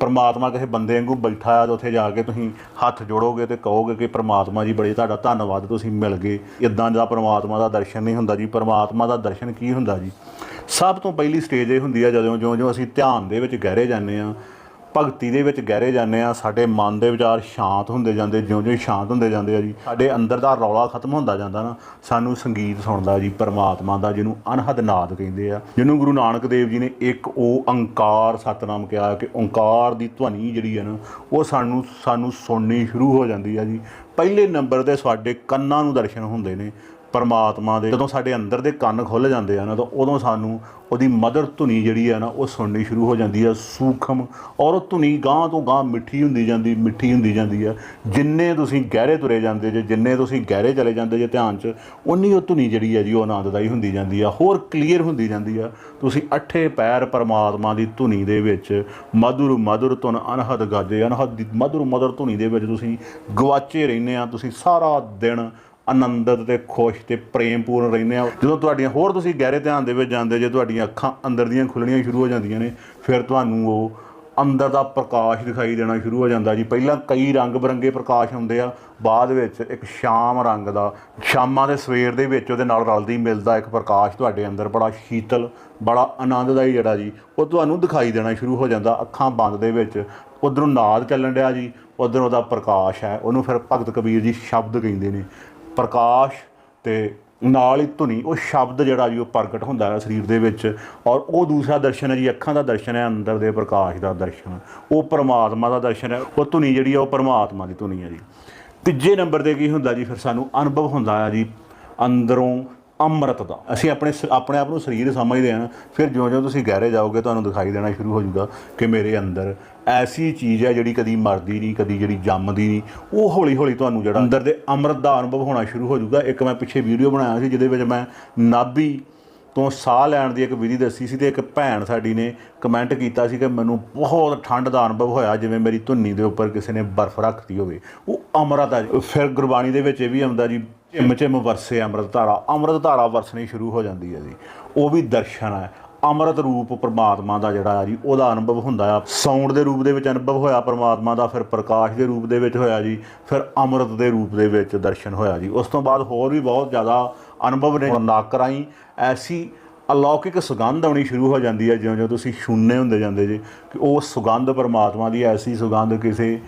ਪਰਮਾਤਮਾ ਕਿਸੇ ਬੰਦੇ ਵਾਂਗੂ ਬੈਠਾ ਆ ਤੇ ਉੱਥੇ ਜਾ ਕੇ ਤੁਸੀਂ ਹੱਥ ਜੋੜੋਗੇ ਤੇ ਕਹੋਗੇ ਕਿ ਪਰਮਾਤਮਾ ਜੀ ਬੜੇ ਤੁਹਾਡਾ ਧੰਨਵਾਦ ਤੁਸੀਂ ਮਿਲ ਗਏ। ਇਦਾਂ ਦਾ ਪਰਮਾਤਮਾ ਦਾ ਦਰਸ਼ਨ ਨਹੀਂ ਹੁੰਦਾ ਜੀ। ਪਰਮਾਤਮਾ ਦਾ ਦਰਸ਼ਨ ਕੀ ਹੁੰਦਾ ਜੀ? ਸਭ ਤੋਂ ਪਹਿਲੀ ਸਟੇਜ ਇਹ ਹੁੰਦੀ ਆ ਜਦੋਂ ਜਿਉਂ ਜਿਉਂ ਅਸੀਂ ਧਿਆਨ ਦੇ ਵਿੱਚ ਗਹਿਰੇ ਜਾਂਦੇ ਆ ਭਗਤੀ ਦੇ ਵਿੱਚ ਗਹਿਰੇ ਜਾਂਦੇ ਆ ਸਾਡੇ ਮਨ ਦੇ ਵਿਚਾਰ ਸ਼ਾਂਤ ਹੁੰਦੇ ਜਾਂਦੇ, ਜਿਉਂ-ਜਿਉਂ ਸ਼ਾਂਤ ਹੁੰਦੇ ਜਾਂਦੇ ਆ ਜੀ। ਸਾਡੇ ਅੰਦਰ ਦਾ ਰੌਲਾ ਖਤਮ ਹੁੰਦਾ ਜਾਂਦਾ ਨਾ, ਸਾਨੂੰ ਸੰਗੀਤ ਸੁਣਦਾ ਜੀ, ਪਰਮਾਤਮਾ ਦਾ, ਜਿਹਨੂੰ ਅਨਹਦ ਨਾਦ ਕਹਿੰਦੇ ਆ। ਜਿਹਨੂੰ ਗੁਰੂ ਨਾਨਕ ਦੇਵ ਜੀ ਨੇ ਇੱਕ ਉਹ ਓੰਕਾਰ ਸਤਨਾਮ ਕਿਹਾ ਕਿ ਓੰਕਾਰ ਦੀ ਧੁਨੀ ਜਿਹੜੀ ਆ ਨਾ, ਉਹ ਸਾਨੂੰ ਸਾਨੂੰ ਸੁਣਨੀ ਸ਼ੁਰੂ ਹੋ ਜਾਂਦੀ ਆ ਜੀ। ਪਹਿਲੇ ਨੰਬਰ ਤੇ ਸਾਡੇ ਕੰਨਾਂ ਨੂੰ ਦਰਸ਼ਨ ਹੁੰਦੇ ਨੇ ਪਰਮਾਤਮਾ ਦੇ, ਜਦੋਂ ਸਾਡੇ ਅੰਦਰ ਦੇ ਕੰਨ ਖੁੱਲ ਜਾਂਦੇ ਆ ਨਾ, ਤਾਂ ਉਦੋਂ ਸਾਨੂੰ ਉਹਦੀ ਮਦਰ ਧੁਨੀ ਜਿਹੜੀ ਆ ਨਾ, ਉਹ ਸੁਣਨੀ ਸ਼ੁਰੂ ਹੋ ਜਾਂਦੀ ਆ, ਸੂਖਮ। ਔਰ ਉਹ ਧੁਨੀ ਗਾਂ ਤੋਂ ਗਾਂ ਮਿੱਠੀ ਹੁੰਦੀ ਜਾਂਦੀ, ਮਿੱਠੀ ਹੁੰਦੀ ਜਾਂਦੀ ਆ। ਜਿੰਨੇ ਤੁਸੀਂ ਗਹਿਰੇ ਤੁਰੇ ਜਾਂਦੇ ਜੇ, ਜਿੰਨੇ ਤੁਸੀਂ ਗਹਿਰੇ ਚਲੇ ਜਾਂਦੇ ਜੇ ਧਿਆਨ 'ਚ ਉਨੀ ਉਹ ਧੁਨੀ ਜਿਹੜੀ ਹੈ ਜੀ, ਉਹ ਆਨੰਦਦਾਈ ਹੁੰਦੀ ਜਾਂਦੀ ਆ। ਹੋਰ ਕਲੀਅਰ ਹੁੰਦੀ ਜਾਂਦੀ ਆ। ਤੁਸੀਂ ਅੱਠੇ ਪੈਰ ਪਰਮਾਤਮਾ ਦੀ ਧੁਨੀ ਦੇ ਵਿੱਚ, ਮਧੁਰ ਮਧੁਰ ਧੁਨ ਅਨਹਦ ਗਾਜੇ, ਅਨਹਦ ਮਧੁਰ ਮਧੁਰ ਧੁਨੀ ਦੇ ਵਿੱਚ ਤੁਸੀਂ ਗਵਾਚੇ ਰਹਿੰਦੇ ਆ, ਤੁਸੀਂ ਸਾਰਾ ਦਿਨ ਆਨੰਦਿਤ ਤੇ ਖੁਸ਼ ਤੇ ਪ੍ਰੇਮਪੂਰਨ ਰਹਿੰਦੇ ਆ। ਜਦੋਂ ਤੁਹਾਡੀਆਂ ਹੋਰ ਤੁਸੀਂ ਗਹਿਰੇ ਧਿਆਨ ਦੇ ਵਿੱਚ ਜਾਂਦੇ, ਜੇ ਤੁਹਾਡੀਆਂ ਅੱਖਾਂ ਅੰਦਰ ਦੀਆਂ ਖੁੱਲਣੀਆਂ ਸ਼ੁਰੂ ਹੋ ਜਾਂਦੀਆਂ ਨੇ, ਫਿਰ ਤੁਹਾਨੂੰ ਉਹ ਅੰਦਰ ਦਾ ਪ੍ਰਕਾਸ਼ ਦਿਖਾਈ ਦੇਣਾ ਸ਼ੁਰੂ ਹੋ ਜਾਂਦਾ ਜੀ। ਪਹਿਲਾਂ ਕਈ ਰੰਗ ਬਰੰਗੇ ਪ੍ਰਕਾਸ਼ ਹੁੰਦੇ ਆ, ਬਾਅਦ ਵਿੱਚ ਇੱਕ ਸ਼ਾਮ ਰੰਗ ਦਾ, ਸ਼ਾਮਾਂ ਦੇ ਸਵੇਰ ਦੇ ਵਿੱਚ ਉਹਦੇ ਨਾਲ ਰਲਦੀ ਮਿਲਦਾ ਇੱਕ ਪ੍ਰਕਾਸ਼ ਤੁਹਾਡੇ ਅੰਦਰ ਬੜਾ ਸ਼ੀਤਲ, ਬੜਾ ਆਨੰਦਦਾਈ ਜਿਹੜਾ ਜੀ, ਉਹ ਤੁਹਾਨੂੰ ਦਿਖਾਈ ਦੇਣਾ ਸ਼ੁਰੂ ਹੋ ਜਾਂਦਾ ਅੱਖਾਂ ਬੰਦ ਦੇ ਵਿੱਚ। ਉਧਰੋਂ ਨਾਦ ਚੱਲਣ ਡਿਆ ਜੀ, ਉਧਰੋਂ ਉਹਦਾ ਪ੍ਰਕਾਸ਼ ਹੈ, ਉਹਨੂੰ ਫਿਰ ਭਗਤ ਕਬੀਰ ਜੀ ਸ਼ਬਦ ਕਹਿੰਦੇ ਨੇ। ਪ੍ਰਕਾਸ਼ ਤੇ ਨਾਲ ਹੀ ਧੁਨੀ, ਉਹ ਸ਼ਬਦ ਜਿਹੜਾ ਜੀ ਉਹ ਪ੍ਰਗਟ ਹੁੰਦਾ ਹੈ ਸਰੀਰ ਦੇ ਵਿੱਚ ਔਰ ਉਹ ਦੂਸਰਾ ਦਰਸ਼ਨ ਹੈ ਜੀ, ਅੱਖਾਂ ਦਾ ਦਰਸ਼ਨ ਹੈ, ਅੰਦਰ ਦੇ ਪ੍ਰਕਾਸ਼ ਦਾ ਦਰਸ਼ਨ। ਉਹ ਪਰਮਾਤਮਾ ਦਾ ਦਰਸ਼ਨ ਹੈ, ਉਹ ਧੁਨੀ ਜਿਹੜੀ ਆ ਉਹ ਪਰਮਾਤਮਾ ਦੀ ਧੁਨੀ ਹੈ ਜੀ। ਤੀਜੇ ਨੰਬਰ ਤੇ ਕੀ ਹੁੰਦਾ ਜੀ, ਫਿਰ ਸਾਨੂੰ ਅਨੁਭਵ ਹੁੰਦਾ ਆ ਜੀ, ਅੰਦਰੋਂ ਅੰਮ੍ਰਿਤ ਦਾ। ਅਸੀਂ ਆਪਣੇ ਸ- ਆਪਣੇ ਆਪ ਨੂੰ ਸਰੀਰ ਸਮਝਦੇ ਹਾਂ। ਫਿਰ ਜਿਉਂ-ਜਿਉਂ ਤੁਸੀਂ ਗਹਿਰੇ ਜਾਓਗੇ, ਤੁਹਾਨੂੰ ਦਿਖਾਈ ਦੇਣਾ ਸ਼ੁਰੂ ਹੋ ਜਾਊਗਾ ਕਿ ਮੇਰੇ ਅੰਦਰ ਐਸੀ ਚੀਜ਼ ਹੈ ਜਿਹੜੀ ਕਦੀ ਮਰਦੀ ਨਹੀਂ, ਕਦੀ ਜਿਹੜੀ ਜੰਮਦੀ ਨਹੀਂ। ਉਹ ਹੌਲੀ-ਹੌਲੀ ਤੁਹਾਨੂੰ ਜਿਹੜਾ ਅੰਦਰ ਦੇ ਅੰਮ੍ਰਿਤ ਦਾ ਅਨੁਭਵ ਹੋਣਾ ਸ਼ੁਰੂ ਹੋ ਜਾਊਗਾ। ਇੱਕ ਮੈਂ ਪਿੱਛੇ ਵੀਡੀਓ ਬਣਾਇਆ ਸੀ, ਜਿਹਦੇ ਵਿੱਚ ਮੈਂ ਨਾਭੀ ਤੋਂ ਸਾਹ ਲੈਣ ਦੀ ਇੱਕ ਵਿਧੀ ਦੱਸੀ ਸੀ ਤੇ ਇੱਕ ਭੈਣ ਸਾਡੀ ਨੇ ਕਮੈਂਟ ਕੀਤਾ ਸੀ ਕਿ ਮੈਨੂੰ ਬਹੁਤ ਠੰਡ ਦਾ ਅਨੁਭਵ ਹੋਇਆ, ਜਿਵੇਂ ਮੇਰੀ ਧੁੰਨੀ ਦੇ ਉੱਪਰ ਕਿਸੇ ਨੇ ਬਰਫ਼ ਰੱਖਤੀ ਹੋਵੇ। ਉਹ ਅੰਮ੍ਰਿਤ ਹੈ ਜੀ। ਫਿਰ ਗੁਰਬਾਣੀ ਦੇ ਵਿੱਚ ਇਹ ਵੀ ਆਉਂਦਾ ਜੀ ਝਿਮ ਝਿਮ ਵਰਸੇ ਅੰਮ੍ਰਿਤ ਧਾਰਾ। ਅੰਮ੍ਰਿਤ ਧਾਰਾ ਵਰਸਣੀ ਸ਼ੁਰੂ ਹੋ ਜਾਂਦੀ ਹੈ ਜੀ। ਉਹ ਵੀ ਦਰਸ਼ਨ ਹੈ। ਅੰਮ੍ਰਿਤ ਰੂਪ ਪਰਮਾਤਮਾ ਦਾ ਜਿਹੜਾ ਆ ਜੀ, ਉਹਦਾ ਅਨੁਭਵ ਹੁੰਦਾ ਆ ਸਾਊਂਡ ਦੇ ਰੂਪ ਦੇ ਵਿੱਚ ਅਨੁਭਵ ਹੋਇਆ ਪਰਮਾਤਮਾ ਦਾ, ਫਿਰ ਪ੍ਰਕਾਸ਼ ਦੇ ਰੂਪ ਦੇ ਵਿੱਚ ਹੋਇਆ ਜੀ, ਫਿਰ ਅੰਮ੍ਰਿਤ ਦੇ ਰੂਪ ਦੇ ਵਿੱਚ ਦਰਸ਼ਨ ਹੋਇਆ ਜੀ। ਉਸ ਤੋਂ ਬਾਅਦ ਹੋਰ ਵੀ ਬਹੁਤ ਜ਼ਿਆਦਾ ਅਨੁਭਵ ਨੇ। ਨਾਕ ਰਾਹੀਂ ਐਸੀ ਅਲੌਕਿਕ ਸੁਗੰਧ ਆਉਣੀ ਸ਼ੁਰੂ ਹੋ ਜਾਂਦੀ ਹੈ ਜਿਉਂ ਜਿਉਂ ਤੁਸੀਂ ਸ਼ੂਨੇ ਹੁੰਦੇ ਜਾਂਦੇ ਜੀ, ਕਿ ਉਹ ਸੁਗੰਧ ਪਰਮਾਤਮਾ ਦੀ ਐਸੀ ਸੁਗੰਧ ਕਿਸੇ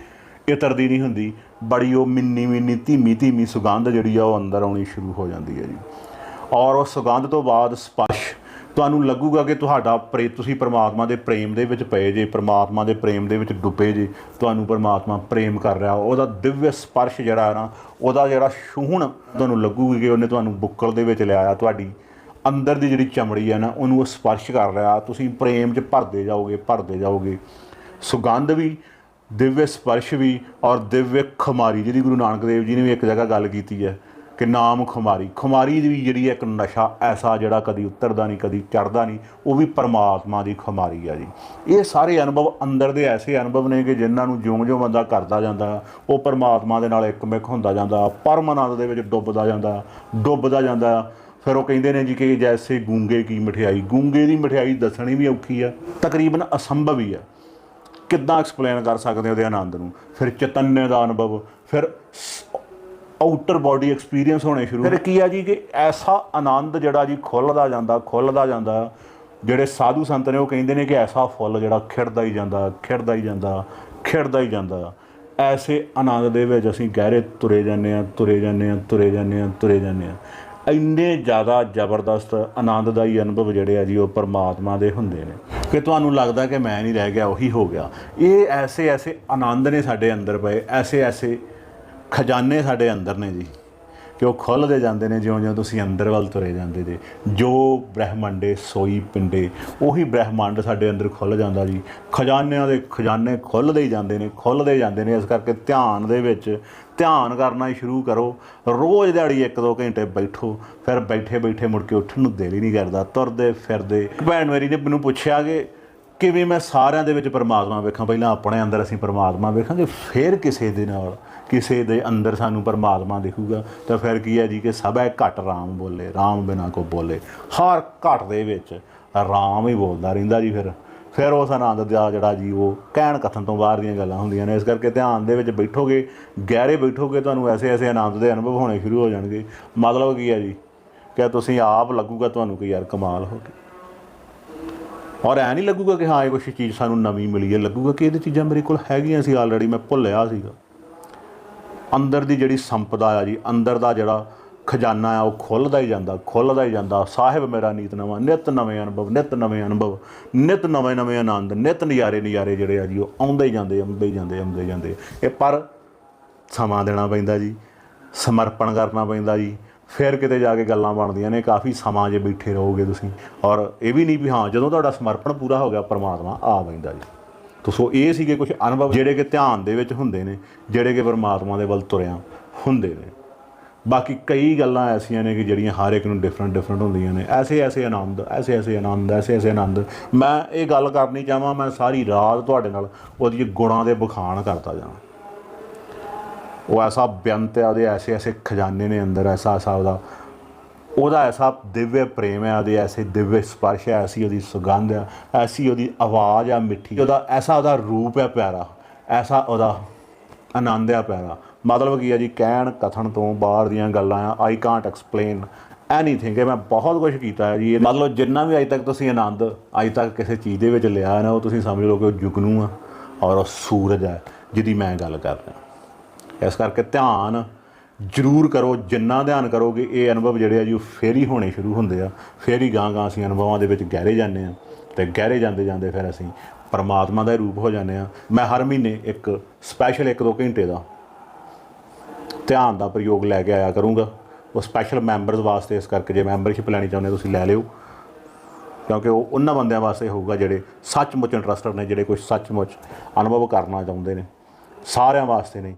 ਇਤਰ ਦੀ ਨਹੀਂ ਹੁੰਦੀ। ਬੜੀ ਉਹ ਮਿੰਨੀ ਮਿੰਨੀ ਧੀਮੀ ਧੀਮੀ ਸੁਗੰਧ ਜਿਹੜੀ ਆ ਉਹ ਅੰਦਰ ਆਉਣੀ ਸ਼ੁਰੂ ਹੋ ਜਾਂਦੀ ਹੈ ਜੀ। ਔਰ ਉਹ ਸੁਗੰਧ ਤੋਂ ਬਾਅਦ ਸਪਰਸ਼ ਤੁਹਾਨੂੰ ਲੱਗੂਗਾ ਕਿ ਤੁਹਾਡਾ ਪ੍ਰੇ, ਤੁਸੀਂ ਪਰਮਾਤਮਾ ਦੇ ਪ੍ਰੇਮ ਦੇ ਵਿੱਚ ਪਏ ਜੇ, ਪਰਮਾਤਮਾ ਦੇ ਪ੍ਰੇਮ ਦੇ ਵਿੱਚ ਡੁੱਬੇ ਜੇ, ਤੁਹਾਨੂੰ ਪਰਮਾਤਮਾ ਪ੍ਰੇਮ ਕਰ ਰਿਹਾ, ਉਹਦਾ ਦਿਵਯ ਸਪਰਸ਼ ਜਿਹੜਾ ਹੈ ਨਾ, ਉਹਦਾ ਜਿਹੜਾ ਛੂਹਣ ਤੁਹਾਨੂੰ ਲੱਗੂਗੀ ਕਿ ਉਹਨੇ ਤੁਹਾਨੂੰ ਬੁੱਕਲ ਦੇ ਵਿੱਚ ਲਿਆਇਆ, ਤੁਹਾਡੀ ਅੰਦਰ ਦੀ ਜਿਹੜੀ ਚਮੜੀ ਹੈ ਨਾ, ਉਹਨੂੰ ਉਹ ਸਪਰਸ਼ ਕਰ ਰਿਹਾ, ਤੁਸੀਂ ਪ੍ਰੇਮ 'ਚ ਭਰਦੇ ਜਾਓਗੇ ਭਰਦੇ ਜਾਓਗੇ। ਸੁਗੰਧ ਵੀ ਦਿਵਯ ਸਪਰਸ਼ ਵੀ ਔਰ ਦਿਵਯ ਖੁਮਾਰੀ, ਜਿਹਦੀ ਗੁਰੂ ਨਾਨਕ ਦੇਵ ਜੀ ਨੇ ਵੀ ਇੱਕ ਜਗ੍ਹਾ ਗੱਲ ਕੀਤੀ ਹੈ ਕਿ ਨਾਮ ਖੁਮਾਰੀ। ਖੁਮਾਰੀ ਦੀ ਵੀ ਜਿਹੜੀ ਹੈ ਇੱਕ ਨਸ਼ਾ ਐਸਾ ਜਿਹੜਾ ਕਦੀ ਉਤਰਦਾ ਨਹੀਂ, ਕਦੀ ਚੜਦਾ ਨਹੀਂ, ਉਹ ਵੀ ਪਰਮਾਤਮਾ ਦੀ ਖੁਮਾਰੀ ਆ ਜੀ। ਇਹ ਸਾਰੇ ਅਨੁਭਵ ਅੰਦਰ ਦੇ ਐਸੇ ਅਨੁਭਵ ਨੇ ਕਿ ਜਿਨ੍ਹਾਂ ਨੂੰ ਜਿਉਂ-ਜਿਉਂ ਬੰਦਾ ਕਰਦਾ ਜਾਂਦਾ, ਉਹ ਪਰਮਾਤਮਾ ਦੇ ਨਾਲ ਇੱਕਮਿਕ ਹੁੰਦਾ ਜਾਂਦਾ ਪਰਮ ਆਨੰਦ ਦੇ ਵਿੱਚ ਡੁੱਬਦਾ ਜਾਂਦਾ ਡੁੱਬਦਾ ਜਾਂਦਾ। ਫਿਰ ਉਹ ਕਹਿੰਦੇ ਨੇ ਜੀ ਕਿ ਜੈਸੇ ਗੂੰਗੇ ਕੀ ਮਠਿਆਈ? ਗੂੰਗੇ ਦੀ ਮਠਿਆਈ ਦੱਸਣੀ ਵੀ ਔਖੀ ਆ, ਤਕਰੀਬਨ ਅਸੰਭਵ ਹੀ ਆ। ਕਿੱਦਾਂ ਐਕਸਪਲੇਨ ਕਰ ਸਕਦੇ ਉਹਦੇ ਆਨੰਦ ਨੂੰ? ਫਿਰ ਚਤੰਨੇ ਦਾ ਅਨੁਭਵ, ਫਿਰ ਆਊਟਰ ਬਾਡੀ ਐਕਸਪੀਰੀਅੰਸ ਹੋਣੇ ਸ਼ੁਰੂ। ਫਿਰ ਕੀ ਆ ਜੀ ਕਿ ਐਸਾ ਆਨੰਦ ਜਿਹੜਾ ਜੀ ਖੁੱਲਦਾ ਜਾਂਦਾ ਖੁੱਲਦਾ ਜਾਂਦਾ, ਜਿਹੜੇ ਸਾਧੂ ਸੰਤ ਨੇ ਉਹ ਕਹਿੰਦੇ ਨੇ ਕਿ ਐਸਾ ਫੁੱਲ ਜਿਹੜਾ ਖਿੜਦਾ ਹੀ ਜਾਂਦਾ, ਖਿੜਦਾ ਹੀ ਜਾਂਦਾ, ਖਿੜਦਾ ਹੀ ਜਾਂਦਾ। ਐਸੇ ਆਨੰਦ ਦੇ ਵਿੱਚ ਅਸੀਂ ਗਹਿਰੇ ਤੁਰੇ ਜਾਂਦੇ ਆ ਤੁਰੇ ਜਾਂਦੇ ਆ ਤੁਰੇ ਜਾਂਦੇ ਆ ਤੁਰੇ ਜਾਂਦੇ ਆ ਇੰਨੇ ਜ਼ਿਆਦਾ ਜ਼ਬਰਦਸਤ ਆਨੰਦਦਾਈ ਅਨੁਭਵ ਜਿਹੜੇ ਆ ਜੀ ਉਹ ਪਰਮਾਤਮਾ ਦੇ ਹੁੰਦੇ ਨੇ। ਕਿ ਤੁਹਾਨੂੰ ਲੱਗਦਾ ਕਿ ਮੈਂ ਨਹੀਂ ਰਹਿ ਗਿਆ, ਉਹੀ ਹੋ ਗਿਆ। ਇਹ ਐਸੇ ਐਸੇ ਆਨੰਦ ਨੇ ਸਾਡੇ ਅੰਦਰ ਪਏ, ਐਸੇ ਐਸੇ ਖਜ਼ਾਨੇ ਸਾਡੇ ਅੰਦਰ ਨੇ ਜੀ, ਕਿ ਉਹ ਖੁੱਲ੍ਹਦੇ ਜਾਂਦੇ ਨੇ ਜਿਉਂ-ਜਿਉਂ ਤੁਸੀਂ ਅੰਦਰ ਵੱਲ ਤੁਰੇ ਜਾਂਦੇ ਜੇ। ਜੋ ਬ੍ਰਹਿਮੰਡੇ ਸੋਈ ਪਿੰਡੇ ਉਹੀ ਬ੍ਰਹਿਮੰਡ ਸਾਡੇ ਅੰਦਰ ਖੁੱਲ੍ਹ ਜਾਂਦਾ ਜੀ। ਖਜ਼ਾਨਿਆਂ ਦੇ ਖਜ਼ਾਨੇ ਖੁੱਲ੍ਹਦੇ ਹੀ ਜਾਂਦੇ ਨੇ, ਖੁੱਲ੍ਹਦੇ ਜਾਂਦੇ ਨੇ, ਇਸ ਕਰਕੇ ਧਿਆਨ ਦੇ ਵਿੱਚ ਧਿਆਨ ਕਰਨਾ ਹੀ ਸ਼ੁਰੂ ਕਰੋ। ਰੋਜ਼ ਦਿਹਾੜੀ 1-2 ਘੰਟੇ ਬੈਠੋ, ਫਿਰ ਬੈਠੇ ਬੈਠੇ ਮੁੜ ਕੇ ਉੱਠਣ ਨੂੰ ਦਿਲ ਹੀ ਨਹੀਂ ਕਰਦਾ। ਤੁਰਦੇ ਫਿਰਦੇ। ਭੈਣ ਮੇਰੀ ਨੇ ਮੈਨੂੰ ਪੁੱਛਿਆ ਕਿ ਕਿਵੇਂ ਮੈਂ ਸਾਰਿਆਂ ਦੇ ਵਿੱਚ ਪਰਮਾਤਮਾ ਵੇਖਾਂ? ਪਹਿਲਾਂ ਆਪਣੇ ਅੰਦਰ ਅਸੀਂ ਪਰਮਾਤਮਾ ਵੇਖਾਂਗੇ, ਫਿਰ ਕਿਸੇ ਦੇ ਨਾਲ, ਕਿਸੇ ਦੇ ਅੰਦਰ ਸਾਨੂੰ ਪਰਮਾਤਮਾ ਦਿਖੂਗਾ। ਤਾਂ ਫਿਰ ਕੀ ਹੈ ਜੀ ਕਿ ਸਭ ਹੈ ਘਟ ਰਾਮ ਬੋਲੇ, ਰਾਮ ਬਿਨਾ ਕੋ ਬੋਲੇ। ਹਰ ਘਟ ਦੇ ਵਿੱਚ ਰਾਮ ਹੀ ਬੋਲਦਾ ਰਹਿੰਦਾ ਜੀ ਫਿਰ। ਫਿਰ ਉਸ ਆਨੰਦ ਦਾ ਜਿਹੜਾ ਜੀ ਉਹ ਕਹਿਣ ਕਥਨ ਤੋਂ ਬਾਹਰ ਦੀਆਂ ਗੱਲਾਂ ਹੁੰਦੀਆਂ ਨੇ। ਇਸ ਕਰਕੇ ਧਿਆਨ ਦੇ ਵਿੱਚ ਬੈਠੋਗੇ, ਗਹਿਰੇ ਬੈਠੋਗੇ, ਤੁਹਾਨੂੰ ਐਸੇ ਐਸੇ ਆਨੰਦ ਦੇ ਅਨੁਭਵ ਹੋਣੇ ਸ਼ੁਰੂ ਹੋ ਜਾਣਗੇ। ਮਤਲਬ ਕੀ ਹੈ ਜੀ? ਕਿ ਤੁਸੀਂ ਆਪ ਲੱਗੂਗਾ ਤੁਹਾਨੂੰ ਕਿ ਯਾਰ ਕਮਾਲ ਹੋ ਗਈ। ਔਰ ਐ ਨਹੀਂ ਲੱਗੂਗਾ ਕਿ ਹਾਂ, ਇਹ ਕੁਛ ਚੀਜ਼ ਸਾਨੂੰ ਨਵੀਂ ਮਿਲੀ ਹੈ। ਲੱਗੂਗਾ ਕਿ ਇਹ ਚੀਜ਼ਾਂ ਮੇਰੇ ਕੋਲ ਹੈਗੀਆਂ ਸੀ ਆਲਰੇਡੀ ਮੈਂ ਭੁੱਲਿਆ ਸੀਗਾ। ਅੰਦਰ ਦੀ ਜਿਹੜੀ ਸੰਪਦਾ ਆ ਜੀ, ਅੰਦਰ ਦਾ ਜਿਹੜਾ ਖਜ਼ਾਨਾ ਆ, ਉਹ ਖੁੱਲਦਾ ਹੀ ਜਾਂਦਾ, ਖੁੱਲਦਾ ਹੀ ਜਾਂਦਾ। ਸਾਹਿਬ ਮੇਰਾ ਨੀਤ ਨਵਾਂ, ਨਿਤ ਨਵੇਂ ਅਨੁਭਵ, ਨਿਤ ਨਵੇਂ ਅਨੁਭਵ, ਨਿਤ ਨਵੇਂ ਨਵੇਂ ਆਨੰਦ, ਨਿਤ ਨਜ਼ਾਰੇ ਨਜ਼ਾਰੇ ਜਿਹੜੇ ਆ ਜੀ, ਉਹ ਆਉਂਦੇ ਹੀ ਜਾਂਦੇ, ਆਉਂਦੇ ਹੀ ਜਾਂਦੇ, ਆਉਂਦੇ ਜਾਂਦੇ। ਇਹ ਪਰ ਸਮਾਂ ਦੇਣਾ ਪੈਂਦਾ ਜੀ, ਸਮਰਪਣ ਕਰਨਾ ਪੈਂਦਾ ਜੀ। ਫਿਰ ਕਿਤੇ ਜਾ ਕੇ ਗੱਲਾਂ ਬਣਦੀਆਂ ਨੇ, ਕਾਫੀ ਸਮਾਂ ਜੇ ਬੈਠੇ ਰਹੋਗੇ ਤੁਸੀਂ। ਔਰ ਇਹ ਵੀ ਨਹੀਂ ਵੀ ਹਾਂ, ਜਦੋਂ ਤੁਹਾਡਾ ਸਮਰਪਣ ਪੂਰਾ ਹੋ ਗਿਆ, ਪਰਮਾਤਮਾ ਆ ਪੈਂਦਾ ਜੀ। ਤੋ ਸੋ ਇਹ ਸੀਗੇ ਕੁਝ ਅਨੁਭਵ, ਜਿਹੜੇ ਕਿ ਧਿਆਨ ਦੇ ਵਿੱਚ ਹੁੰਦੇ ਨੇ, ਜਿਹੜੇ ਕਿ ਪਰਮਾਤਮਾ ਦੇ ਵੱਲ ਤੁਰਿਆ ਹੁੰਦੇ ਨੇ। ਬਾਕੀ ਕਈ ਗੱਲਾਂ ਐਸੀਆਂ ਨੇ ਕਿ ਜਿਹੜੀਆਂ ਹਰ ਇੱਕ ਨੂੰ ਡਿਫਰੈਂਟ ਡਿਫਰੈਂਟ ਹੁੰਦੀਆਂ ਨੇ। ਐਸੇ ਐਸੇ ਆਨੰਦ, ਐਸੇ ਐਸੇ ਆਨੰਦ, ਐਸੇ ਐਸੇ ਆਨੰਦ। ਮੈਂ ਇਹ ਗੱਲ ਕਰਨੀ ਚਾਹਾਂ ਮੈਂ ਸਾਰੀ ਰਾਤ ਤੁਹਾਡੇ ਨਾਲ ਉਹਦੀ ਗੁਣਾਂ ਦੇ ਬਖਾਣ ਕਰਦਾ ਜਾਵਾਂ। ਉਹ ਐਸਾ ਬੇਅੰਤ ਹੈ ਉਹਦੇ ਐਸੇ ਐਸੇ ਖਜ਼ਾਨੇ ਨੇ ਅੰਦਰ, ਐਸਾ ਐਸਾ ਉਹਦਾ। ਉਹਦਾ ਐਸਾ ਦਿਵਯ ਪ੍ਰੇਮ ਹੈ ਉਹਦੇ ਐਸੇ ਦਿਵਯ ਸਪਰਸ਼ ਹੈ ਐਸੀ ਉਹਦੀ ਸੁਗੰਧ ਹੈ ਐਸੀ ਉਹਦੀ ਆਵਾਜ਼ ਆ ਮਿੱਠੀ। ਉਹਦਾ ਐਸਾ ਉਹਦਾ ਰੂਪ ਹੈ ਪਿਆਰਾ, ਐਸਾ ਉਹਦਾ ਆਨੰਦ ਆ ਪਿਆਰਾ। ਮਤਲਬ ਕੀ ਹੈ ਜੀ, ਕਹਿਣ, ਕਥਨ ਤੋਂ ਬਾਹਰ ਦੀਆਂ ਗੱਲਾਂ ਆ ਆਈ ਕਾਂਟ ਐਕਸਪਲੇਨ ਐਨੀਥਿੰਗ ਹੈ ਮੈਂ ਬਹੁਤ ਕੁਝ ਕੀਤਾ ਹੈ ਜੀ। ਇਹ ਮਤਲਬ ਜਿੰਨਾ ਵੀ ਅਜੇ ਤੱਕ ਤੁਸੀਂ ਆਨੰਦ, ਅਜੇ ਤੱਕ ਕਿਸੇ ਚੀਜ਼ ਦੇ ਵਿੱਚ ਲਿਆ ਨਾ, ਉਹ ਤੁਸੀਂ ਸਮਝ ਲਓ ਕਿ ਉਹ ਜੁਗਨੂ ਆ ਔਰ ਉਹ ਸੂਰਜ ਹੈ, ਜਿਹਦੀ ਮੈਂ ਗੱਲ ਕਰ ਰਿਹਾ। ਇਸ ਕਰਕੇ ਧਿਆਨ ਜ਼ਰੂਰ ਕਰੋ, ਜਿੰਨਾ ਧਿਆਨ ਕਰੋਗੇ, ਇਹ ਅਨੁਭਵ ਜਿਹੜੇ ਆ ਜੀ, ਉਹ ਫੇਰ ਹੀ ਹੋਣੇ ਸ਼ੁਰੂ ਹੁੰਦੇ ਆ। ਫੇਰ ਹੀ ਗਾਂ ਗਾਂ ਅਸੀਂ ਅਨੁਭਵਾਂ ਦੇ ਵਿੱਚ ਗਹਿਰੇ ਜਾਂਦੇ ਆ ਤੇ ਗਹਿਰੇ ਜਾਂਦੇ ਜਾਂਦੇ ਫਿਰ ਅਸੀਂ ਪਰਮਾਤਮਾ ਦਾ ਹੀ ਰੂਪ ਹੋ ਜਾਂਦੇ ਆ। ਮੈਂ ਹਰ ਮਹੀਨੇ ਇੱਕ ਸਪੈਸ਼ਲ 1-2 ਘੰਟੇ ਦਾ ਧਿਆਨ ਦਾ ਪ੍ਰਯੋਗ ਲੈ ਕੇ ਆਇਆ ਕਰੂੰਗਾ। ਉਹ ਸਪੈਸ਼ਲ ਮੈਂਬਰਸ ਵਾਸਤੇ ਇਸ ਕਰਕੇ ਜੇ ਮੈਂਬਰਸ਼ਿਪ ਲੈਣੀ ਚਾਹੁੰਦੇ ਤੁਸੀਂ ਲੈ ਲਿਓ। ਕਿਉਂਕਿ ਉਹ ਉਹਨਾਂ ਬੰਦਿਆਂ ਵਾਸਤੇ ਹੋਊਗਾ ਜਿਹੜੇ ਸੱਚਮੁੱਚ ਇੰਟਰਸਟਡ ਨੇ, ਜਿਹੜੇ ਕੁਝ ਸੱਚਮੁੱਚ ਅਨੁਭਵ ਕਰਨਾ ਚਾਹੁੰਦੇ ਨੇ। ਸਾਰਿਆਂ ਵਾਸਤੇ ਨਹੀਂ।